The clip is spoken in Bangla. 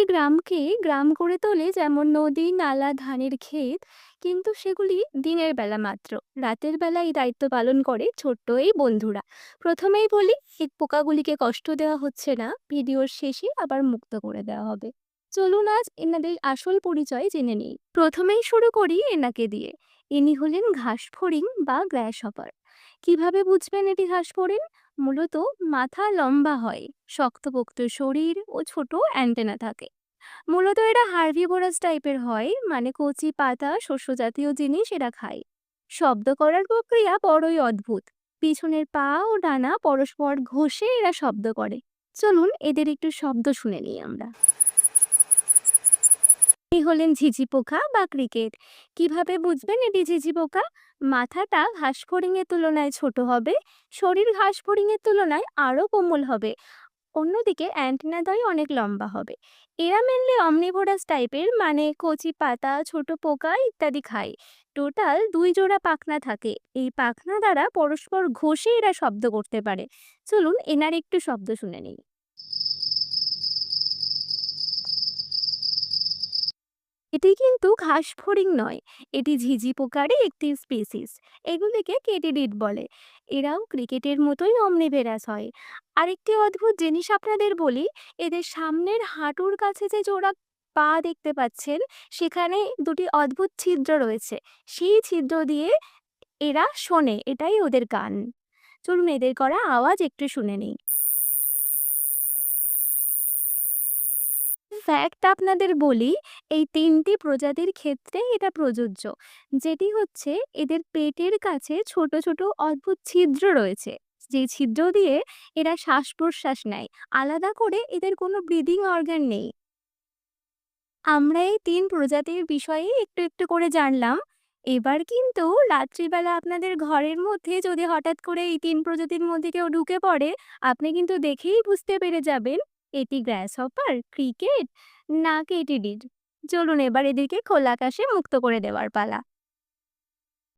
প্রকৃতি গ্রামকে গ্রাম করে তোলে যেমন নদী, নালা, ধানের ক্ষেত। কিন্তু সেগুলি দিনের বেলা মাত্র। রাতের বেলা এই দায়িত্ব পালন করে ছোট্ট এই বন্ধুরা। প্রথমেই বলি, এই পোকাগুলিকে কষ্ট দেওয়া হচ্ছে না। ভিডিওর শেষে আবার মুক্ত করে দেওয়া হবে। চলুন আজ এনাদের আসল পরিচয় জেনে নিই। প্রথমেই শুরু করি এনাকে দিয়ে। ইনি হলেন ঘাস ঘাসফড়িং বা গ্র্যাসহপার। কীভাবে বুঝবেন এটি ঘাস ঘাসফড়িং? মূলত মাথা লম্বা হয়, শক্তপোক্ত শরীর ও ছোট অ্যান্টেনা থাকে। মূলত এরা হার্ভিভোরাস টাইপের হয়, মানে কচি পাতা, শস্য জাতীয় জিনিস এরা খায়। শব্দ করার প্রক্রিয়া বড়ই অদ্ভুত। পিছনের পা ও ডানা পরস্পর ঘষে এরা শব্দ করে। চলুন এদের একটু শব্দ শুনে নিই আমরা। এই হলেন ঝিঝি পোকা বা ক্রিকেট। কীভাবে বুঝবেন এটি ঝিঝি পোকা? মাথাটা ঘাসফড়িং এর তুলনায় ছোট হবে, শরীর ঘাসফড়িং এর তুলনায় আরও কোমল হবে। অন্যদিকে অ্যান্টেনাদ্বয় অনেক লম্বা হবে। এরা মেনলি অমনিভোরাস টাইপের, মানে কচি পাতা, ছোট পোকা ইত্যাদি খায়। টোটাল দুই জোড়া পাখনা থাকে। এই পাখনা দ্বারা পরস্পর ঘষে এরা শব্দ করতে পারে। চলুন এনার একটু শব্দ শুনে নিই। এটি কিন্তু ঘাস ঘাসফড়িং নয়, এটি ঝিঝি পোকারই একটি স্পিসিস। এগুলিকে কেটিডিড বলে। এরাও ক্রিকেটের মতোই অমনিভেরাস হয়। আরেকটি অদ্ভুত জিনিস আপনাদের বলি, এদের সামনের হাঁটুর কাছে যে জোড়া পা দেখতে পাচ্ছেন, সেখানে দুটি অদ্ভুত ছিদ্র রয়েছে। সেই ছিদ্র দিয়ে এরা শোনে, এটাই ওদের গান চলুন এদের করা আওয়াজ একটু শুনে নিই। ফ্যাক্ট আপনাদের বলি, এই তিনটি প্রজাতির ক্ষেত্রে এটা প্রযোজ্য। যেটি হচ্ছে এদের পেটের কাছে ছোট ছোট অদ্ভুত ছিদ্র রয়েছে। যে ছিদ্র দিয়ে এরা শ্বাস-প্রশ্বাস নেয়। আলাদা করে এদের কোনো ব্রিদিং অর্গান নেই। আমরা এই তিন প্রজাতির বিষয়ে একটু একটু করে জানলাম। এবার কিন্তু রাত্রিবেলা আপনাদের ঘরের মধ্যে যদি হঠাৎ করে এই তিন প্রজাতির মধ্যে কেউ ঢুকে পড়ে, আপনি কিন্তু দেখেই বুঝতে পেরে যাবেন এটি গ্র্যাস গ্র্যাসহপার, ক্রিকেট না কেটিডিড। চলুন এবার এদেরকে খোলা আকাশে মুক্ত করে দেওয়ার পালা।